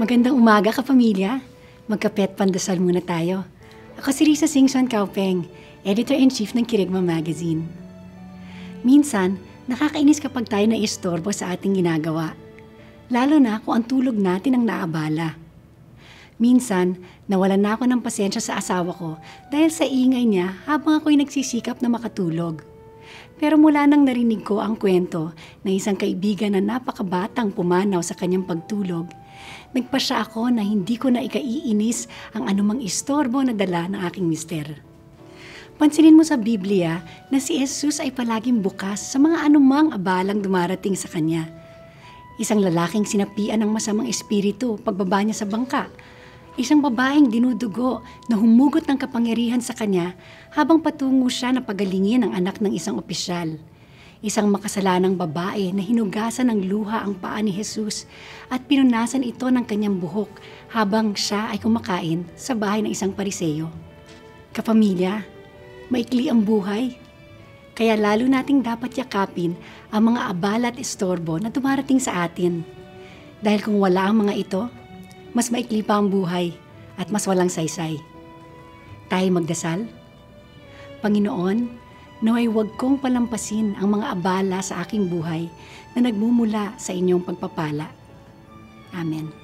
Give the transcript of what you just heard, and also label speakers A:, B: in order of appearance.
A: Magandang umaga ka, pamilya. Magkapet pandasal muna tayo. Ako si Risa Singson Kaupeng, Editor-in-Chief ng Kirigma Magazine. Minsan, nakakainis kapag tayo na-istorbo sa ating ginagawa. Lalo na kung ang tulog natin ang naabala. Minsan, nawalan na ako ng pasensya sa asawa ko dahil sa ingay niya habang ako'y nagsisikap na makatulog. Pero mula nang narinig ko ang kwento na isang kaibigan na napakabatang pumanaw sa kanyang pagtulog, nagpasya ako na hindi ko na ikaiinis ang anumang istorbo na dala ng aking mister. Pansinin mo sa Biblia na si Jesus ay palaging bukas sa mga anumang abalang dumarating sa kanya. Isang lalaking sinapian ng masamang espiritu pagbaba niya sa bangka. Isang babaeng dinudugo na humugot ng kapangyarihan sa kanya habang patungo siya na pagalingin ang anak ng isang opisyal. Isang makasalanang babae na hinugasan ng luha ang paa ni Jesus at pinunasan ito ng kanyang buhok habang siya ay kumakain sa bahay ng isang pariseyo. Kapamilya, maikli ang buhay. Kaya lalo nating dapat yakapin ang mga abala at istorbo na dumarating sa atin. Dahil kung wala ang mga ito, mas maikli pa ang buhay at mas walang saysay. Tayo magdasal? Panginoon, naway huwag kong palampasin ang mga abala sa aking buhay na nagmumula sa inyong pagpapala. Amen.